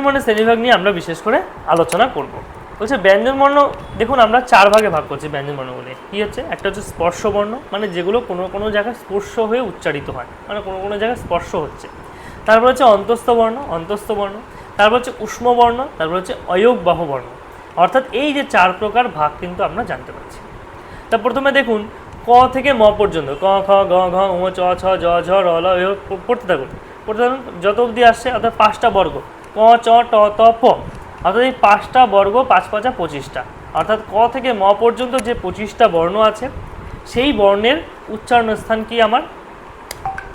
ব্যঞ্জনবর্ণের শ্রেণীভাগ নিয়ে আমরা বিশেষ করে আলোচনা করব। বলছে ব্যঞ্জনবর্ণ দেখুন আমরা চার ভাগে ভাগ করছি ব্যঞ্জনবর্ণগুলি কী হচ্ছে? একটা হচ্ছে স্পর্শবর্ণ মানে যেগুলো কোনো কোনো জায়গায় স্পর্শ হয়ে উচ্চারিত হয় মানে কোনো কোনো জায়গায় স্পর্শ হচ্ছে। তারপর হচ্ছে অন্তস্থ বর্ণ অন্তস্থ বর্ণ। তারপর হচ্ছে উষ্মবর্ণ তারপর হচ্ছে অয়োগবাহ বর্ণ। অর্থাৎ এই যে চার প্রকার ভাগ কিন্তু আমরা জানতে পারছি। তা প্রথমে দেখুন, ক থেকে ম পর্যন্ত, ক খ গ, ঘ উ চ ছ জ ঝ, র, ল পড়তে থাকুন। পড়তে থাকুন, যত অবধি আসছে, অর্থাৎ পাঁচটা বর্গ। ক, চ, ট, ত, প। অর্থাৎ এই পাঁচটা বর্গ পাঁচ পাঁচা পঁচিশটা। অর্থাৎ ক থেকে ম পর্যন্ত যে পঁচিশটা বর্ণ আছে, সেই বর্ণের উচ্চারণ স্থান কি আমার?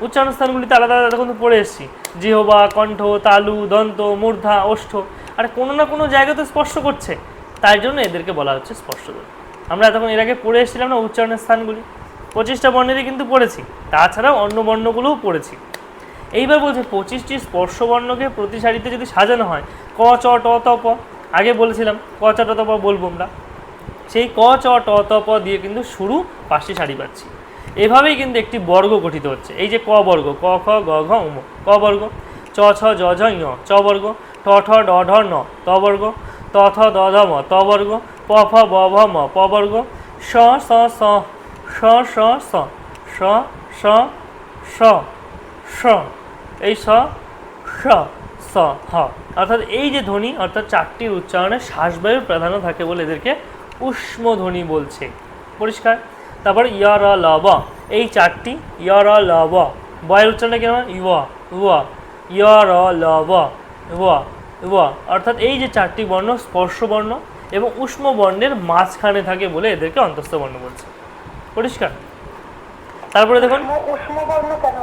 উচ্চারণ স্থানগুলিতে আলাদা আলাদা কিন্তু পড়ে এসেছি। জিহবা, কণ্ঠ, তালু, দন্ত, মূর্ধা, ওষ্ঠ। আর কোনো না কোনো জায়গায় তো স্পর্শ করছে। তাই জন্য এদেরকে বলা হচ্ছে স্পর্শধ্বনি আমরা এতক্ষণ এর আগে পড়ে এসেছিলাম না উচ্চারণের স্থানগুলি? পঁচিশটা বর্ণেরই কিন্তু পড়েছি। তাছাড়াও অন্য বর্ণগুলোও পড়েছি। এইবার বলছে, পঁচিশটি স্পর্শ বর্ণকে প্রতি সারিতে যদি সাজানো হয়, ক, চ, ট, ত, প। আগে বলেছিলাম, ক, চ, ট, ত, প বলব আমরা। সেই ক, চ, ট, ত, প দিয়ে কিন্তু শুরু পাঁচটি সারি পাচ্ছি এভাবেই কিন্তু একটি বর্গ গঠিত হচ্ছে। এই যে ক বর্গ, ক, খ, গ, ঘ উম ক বর্গ, চ, ছ জ ঝ, ঞ, চ বর্গ, ঠ ঠ, ড, ঢ, ন, ত বর্গ, ত, থ, দ, ধ, ম, ত বর্গ, প, ফ, ব, ভ, ম, প বর্গ স স স স স স স স স, এই স স স, হ। অর্থাৎ এই যে ধ্বনি, অর্থাৎ চারটির উচ্চারণে শ্বাসবায়ুর প্রাধান্য থাকে বলে এদেরকে উষ্ম ধ্বনি বলছে। পরিষ্কার? তারপর ইয়র ল, ব। এই চারটি ইয়র ল, ব। বয়ের উচ্চারণটা কেমন ইয়া উয়া ইয়র ল, ব। অর্থাৎ এই যে চারটি বর্ণ, স্পর্শ বর্ণ এবং উষ্ম বর্ণের মাঝখানে থাকে বলে এদেরকে অন্তস্থ বর্ণ বলছে। পরিষ্কার? তারপরে দেখুন। উষ্ণ বর্ণ কেন?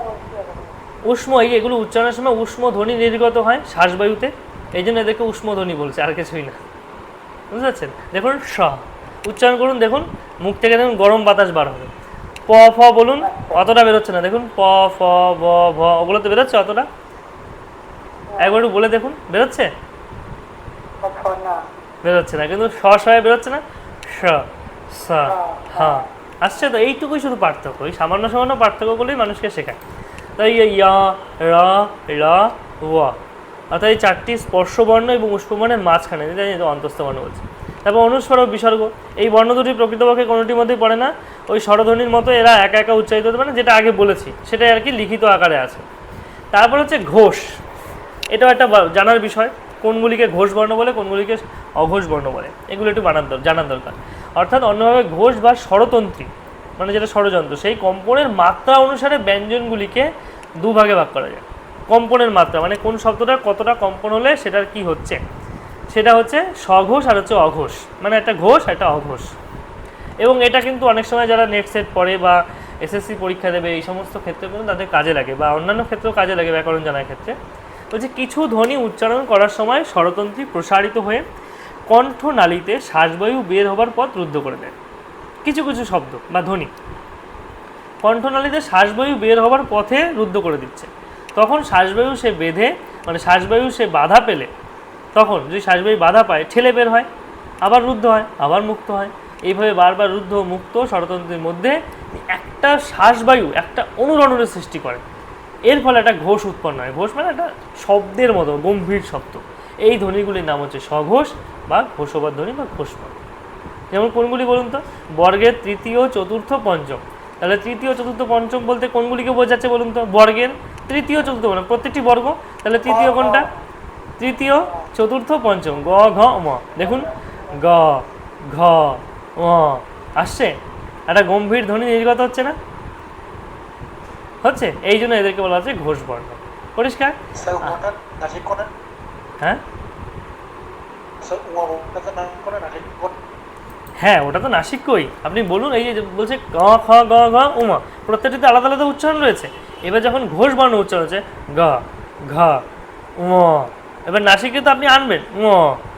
উষ্ম, এই এগুলো উচ্চারণের সময় উষ্ম ধ্বনি নির্গত হয় শ্বাসবায়ুতে। এই জন্য এদেরকে উষ্ম ধ্বনি বলছে, আর কিছুই না। বুঝতে পারছেন? দেখুন, স। উচ্চারণ করুন, দেখুন, মুখ থেকে দেখুন গরম বাতাস বার হবে। প, ফ বলুন, অতটা বেরোচ্ছে না। দেখুন, প, ফ, ব, ভ, ওগুলো তো বেরোচ্ছে অতটা? একবার একটু বলে দেখুন, বেরোচ্ছে? বেরোচ্ছে না, কিন্তু স স এ বেরোচ্ছে না? স স, হ। আসছে তো, এইটুকুই শুধু পার্থক্য। এই সামান্য সামান্য পার্থক্যগুলোই মানুষকে শেখায়। তাই ইয়া র র। ওয়া অর্থাৎ এই চারটি স্পর্শ বর্ণ এবং উষ্পবর্ণের মাঝখানে অন্তস্থ বর্ণ বলছে। তারপর অনুস্বর বিসর্গ। এই বর্ণ দুটি প্রকৃতপক্ষে কোনোটির মধ্যেই পড়ে না। ওই স্বরধ্বনির মতো এরা একা একা উচ্চারিত হতে পারে যেটা আগে বলেছি। সেটাই আর কি লিখিত আকারে আছে। তারপর হচ্ছে ঘোষ। এটাও একটা জানার বিষয়। কোনগুলিকে ঘোষ বর্ণ বলে, কোনগুলিকে অঘোষ বর্ণ বলে। এগুলো একটু দর- জানার দরকার। অর্থাৎ অন্যভাবে ঘোষ বা স্বরতন্ত্রী। মানে যেটা ষড়যন্ত্র, সেই কম্পনের মাত্রা অনুসারে ব্যঞ্জনগুলিকে দুভাগে ভাগ করা যায়। কম্পনের মাত্রা মানে কোন শব্দটার কতটা কম্পন হলে সেটার কি হচ্ছে? সেটা হচ্ছে স্বঘোষ আর হচ্ছে অঘোষ মানে একটা ঘোষ একটা অঘোষ। এবং এটা কিন্তু অনেক সময় যারা নেট সেট পড়ে বা এসএসসি পরীক্ষা দেবে, এই সমস্ত ক্ষেত্রে কিন্তু তাদের কাজে লাগে বা অন্যান্য ক্ষেত্রেও কাজে লাগে ব্যাকরণ জানার ক্ষেত্রে। বলছে কিছু ধ্বনি উচ্চারণ করার সময় স্বরতন্ত্রী প্রসারিত হয়ে কণ্ঠনালীতে শ্বাসবায়ু বের হবার পথ রুদ্ধ করে দেয়। কিছু কিছু শব্দ বা ধ্বনি। কণ্ঠনালীতে শ্বাসবায়ু বের হবার পথে রুদ্ধ করে দিচ্ছে। তখন শ্বাসবায়ু সে বেঁধে মানে শ্বাসবায়ু সে বাধা পেলে, তখন যদি শ্বাসবায়ু বাধা পায়, ঠেলে বের হয়, আবার রুদ্ধ হয়, আবার মুক্ত হয়। এইভাবে বারবার রুদ্ধ মুক্ত ষড়তন্ত্রের মধ্যে একটা শ্বাসবায়ু, একটা অনুরণনের সৃষ্টি করে। এর ফলে একটা ঘোষ উৎপন্ন হয়। ঘোষ মানে একটা শব্দের মতো, গম্ভীর শব্দ। এই ধ্বনিগুলির নাম হচ্ছে স্বঘোষ বা ঘোষবাদ ধ্বনি বা ঘোষবাদ যেমন কোনগুলি বলুন তো? বর্গের তৃতীয় চতুর্থ পঞ্চম। তাহলে তৃতীয় চতুর্থ পঞ্চম বলতে কোনগুলিকে বোঝাচ্ছে বলুন তো? বর্গের তৃতীয় চতুর্থ মানে প্রত্যেকটি বর্গ? তাহলে তৃতীয় কোনটা? তৃতীয় চতুর্থ পঞ্চম। গ ঘ ম। দেখুন গ ঘ ম। আসছে? একটা গম্ভীর ধ্বনি নির্গত হচ্ছে না? হচ্ছে? এই জন্য এদেরকে বলা হচ্ছে ঘোষ বর্ণ পরিষ্কার কোণে হ্যাঁ ওটা তো নাসিক নাসিকই। আপনি বলুন এই যে বলছে গ খ গ ঘ উমা। প্রত্যেকটিতে আলাদা আলাদা উচ্চারণ রয়েছে। এবার যখন ঘোষ বর্ণ উচ্চারণ হচ্ছে গ ঘ উম এবার নাসিকে তো আপনি আনবেন উম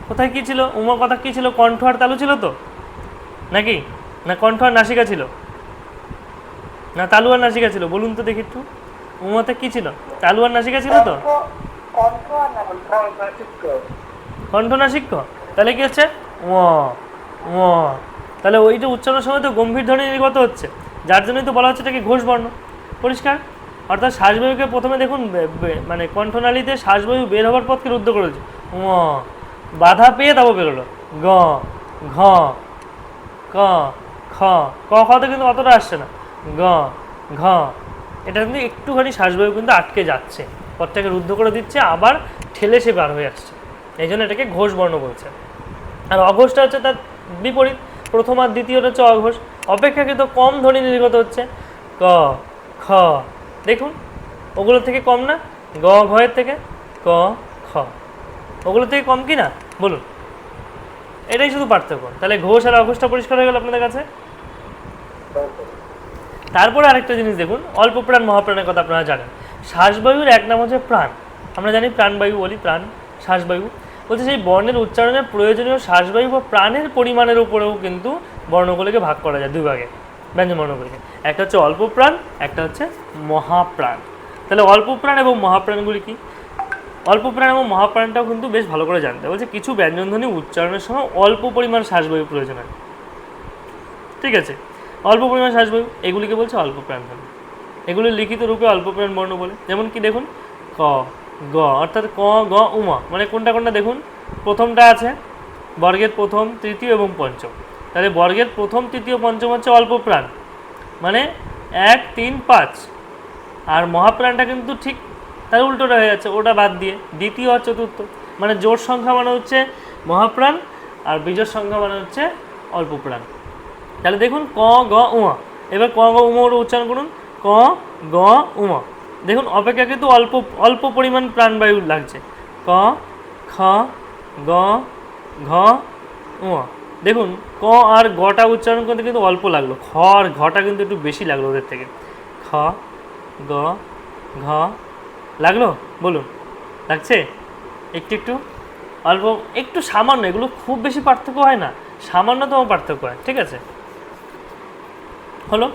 কোথায় কী ছিল? উমা কথা কী ছিল? কণ্ঠ আর তালু ছিল তো? নাকি? না কণ্ঠ আর নাসিকা ছিল? না তালু আর নাসিকা ছিল? বলুন তো দেখি একটু। উমাতে কী ছিল? তালু আর নাসিকা ছিল তো? কণ্ঠ নাসিক্য তাহলে কি হচ্ছে? ও ও, তাহলে ওইটা উচ্চারণের সময় তো গম্ভীর ধ্বনি নির্গত হচ্ছে, যার জন্যই তো বলা হচ্ছে এটাকে ঘোষ বর্ণ পরিষ্কার? অর্থাৎ শ্বাসবায়ুকে প্রথমে দেখুন মানে কণ্ঠনালীতে শ্বাসবায়ু বের হওয়ার পথকে রুদ্ধ করেছে ম বাধা পেয়ে তারপর বেরোলো গ, ঘ, ক, খ, ক কিন্তু অতটা আসছে না। গ, ঘ, এটা কিন্তু একটুখানি শ্বাসবায়ু কিন্তু আটকে যাচ্ছে, পথটাকে রুদ্ধ করে দিচ্ছে, আবার ঠেলে সে বার হয়ে আসছে। এই জন্য এটাকে ঘোষ বর্ণ বলছে। আর অঘোষটা হচ্ছে তার বিপরীত, প্রথম আর দ্বিতীয়টা হচ্ছে অঘোষ। অপেক্ষাকৃত কম ধ্বনি নির্গত হচ্ছে ক, খ। দেখুন ওগুলো থেকে কম না? গ, ঘয়ের থেকে? ক, খ। ওগুলো থেকে কম কি না বলুন। এটাই শুধু পার্থক্য। তাহলে ঘোষ আর অঘোষটা পরিষ্কার হয়ে গেল আপনাদের কাছে? তারপরে আরেকটা জিনিস দেখুন, অল্প প্রাণ মহাপ্রাণের কথা আপনারা জানেন। শ্বাসবায়ুর এক নাম হচ্ছে প্রাণ। আমরা জানি প্রাণবায়ু বলি প্রাণ, শ্বাসবায়ু। বলছে সেই বর্ণের উচ্চারণের প্রয়োজনীয় শ্বাসবায়ু বা প্রাণের পরিমাণের উপরেও কিন্তু বর্ণগুলিকে ভাগ করা যায় দুই ভাগে ব্যঞ্জন বর্ণগুলিকে। একটা হচ্ছে অল্প প্রাণ, একটা হচ্ছে মহাপ্রাণ। তাহলে অল্প প্রাণ এবং মহাপ্রাণগুলি কি? অল্প প্রাণ এবং মহাপ্রাণটাও কিন্তু বেশ ভালো করে জানতে বলছে কিছু ব্যঞ্জনধ্বনি উচ্চারণের সময় অল্প পরিমাণ শ্বাসবায়ু প্রয়োজন হয়। ঠিক আছে? অল্প পরিমাণ শ্বাসবায়ু, এগুলিকে বলছে অল্প প্রাণ ধ্বনি এগুলি লিখিত রূপে অল্প প্রাণ বর্ণ বলে। যেমন কি দেখুন, ক গ, অর্থাৎ ক, গ, উমা। মানে কোনটা কোনটা দেখুন? প্রথমটা আছে বর্গের প্রথম, তৃতীয় এবং পঞ্চম। তাহলে বর্গের প্রথম, তৃতীয়, পঞ্চম হচ্ছে অল্প প্রাণ। মানে এক, তিন, পাঁচ। আর মহাপ্রাণটা কিন্তু ঠিক তার উল্টোটা হয়ে যাচ্ছে, ওটা বাদ দিয়ে। দ্বিতীয় আর চতুর্থ। মানে জোর সংখ্যা মানে হচ্ছে মহাপ্রাণ আর বীজের সংখ্যা মানে হচ্ছে অল্প প্রাণ। তাহলে দেখুন, ক, গ, উমা। এবার ক, গ, উমা উচ্চারণ করুন। ক, গ, উমা। দেখুন অপেক্ষাকৃত অল্প অল্প পরিমাণ প্রাণবায়ু লাগছে। ক, খ, গ, ঘ উমা দেখুন, ক আর গটা উচ্চারণ করতে কিন্তু অল্প লাগল। খ আর ঘটা কিন্তু একটু বেশি লাগল ওদের থেকে। খ, গ, ঘ। লাগল? বলুন। লাগছে? একটু একটু। অল্প, একটু সামান্য, এগুলো খুব বেশি পার্থক্য হয় না। সামান্যতম পার্থক্য হয়, ঠিক আছে? হলো?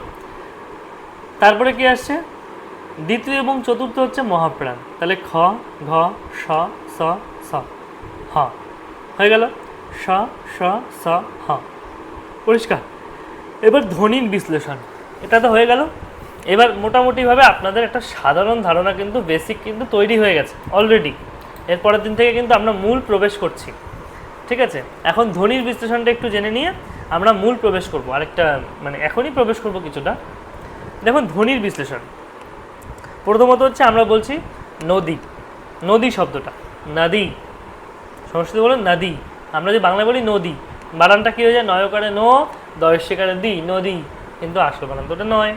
তারপরে কি আসছে? দ্বিতীয় এবং চতুর্থ হচ্ছে মহাপ্রাণ। তাহলে খ, ঘ স স স, হ। হয়ে গেল। স স স, হ। পরিষ্কার। এবার ধ্বনির বিশ্লেষণ। এটা তো হয়ে গেল। এবার মোটামুটিভাবে আপনাদের একটা সাধারণ ধারণা কিন্তু বেসিক কিন্তু তৈরি হয়ে গেছে অলরেডি এর পরের দিন থেকে কিন্তু আমরা মূল প্রবেশ করছি। ঠিক আছে? এখন ধ্বনির বিশ্লেষণটা একটু জেনে নিয়ে আমরা মূল প্রবেশ করব। আরেকটা মানে এখনই প্রবেশ করব কিছুটা। দেখুন ধ্বনির বিশ্লেষণ। প্রথমত হচ্ছে আমরা বলছি নদী। নদী শব্দটা। নদী। সংস্কৃত বলো নদী। আমরা যে বাংলা বলি নদী, বানানটা কী হয়ে যায়? নয়কারে নো দয়সিকারে দি, নদী। কিন্তু আসল বানান তো ওটা নয়।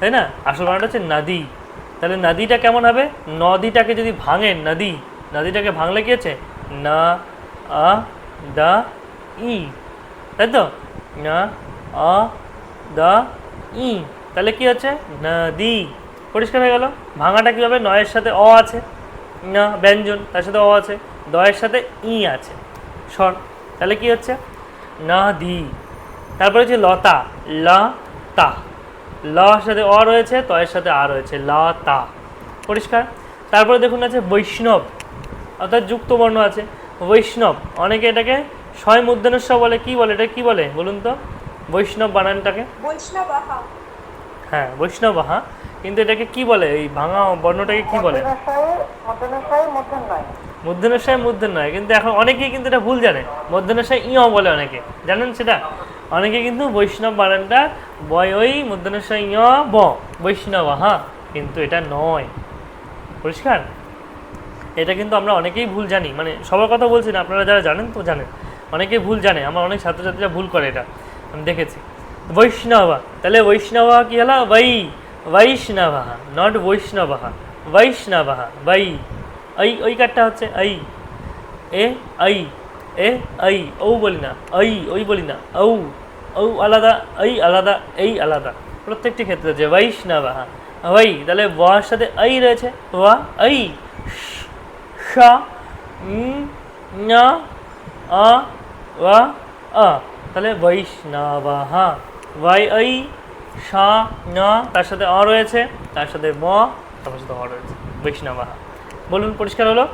তাই না? আসল বানানটা হচ্ছে নদী। তাহলে নদীটা কেমন হবে? নদীটাকে যদি ভাঙেন নদী, নদীটাকে ভাঙলে কি আছে না, আ, দা, ই। তাই তো? না, আ, দা, ই। তাহলে কি হচ্ছে? নদী। পরিষ্কার হয়ে গেল। ভাঙাটা কী হবে নয়ের সাথে অ আছে না ব্যঞ্জন তার সাথে অ আছে দয়ের সাথে ই আছে। স্বর তাহলে কি হচ্ছে? না দি। তারপরে হচ্ছে লতা ল তা। ল সাথে অ রয়েছে তয়ের সাথে আ রয়েছে ল তা। পরিষ্কার? তারপরে দেখুন আছে বৈষ্ণব অর্থাৎ যুক্ত বর্ণ আছে। বৈষ্ণব অনেকে এটাকে ছয় মূর্ধনেশ্বর বলে। কি বলে? এটা কি বলে? বলুন তো। বৈষ্ণব বানানটাকে। বৈষ্ণবাহা হ্যাঁ বৈষ্ণব কিন্তু এটাকে কি বলে? এই ভাঙা বর্ণটাকে কি বলে? মধ্যনশয় মধ্যন নয়। কিন্তু এখন অনেকেই কিন্তু এটা ভুল জানে। মধ্যনশয় ইয় বলে অনেকে। জানেন সেটা? অনেকে কিন্তু বৈষ্ণব বানানটা বয় ওই মধ্যনশয় ইয় ব, বৈষ্ণব হ্যাঁ কিন্তু এটা নয়। পরিষ্কার? এটা কিন্তু আমরা অনেকেই ভুল জানি। মানে সবার কথা বলছি না, আপনারা যারা জানেন তো জানেন। অনেকেই ভুল জানে। আমার অনেক ছাত্রছাত্রীরা ভুল করে এটা। আমি দেখেছি। বৈষ্ণবা। তাহলে বৈষ্ণবা কি হলো? বৈ বৈষ্ণবা নট বৈষ্ণবা বৈষ্ণবা বৈ এই ওই কারটা হচ্ছে এই এ এই এ এই ও বলি না এই ওই বলি না ঔ ঔ আলাদা এই আলাদা এই আলাদা প্রত্যেকটি ক্ষেত্রে যে বৈষ্ণবা ওই তাহলে ওয়ার সাথে এই রয়েছে ওয়া ন আ ওয়া আ তাহলে বৈষ্ণবাহ ওয়াই এই সা ন তার সাথে অ রয়েছে, তার সাথে ম, তার সাথে অ রয়েছে। বৈষ্ণবাহা বলুন, পরিষ্কার হলো?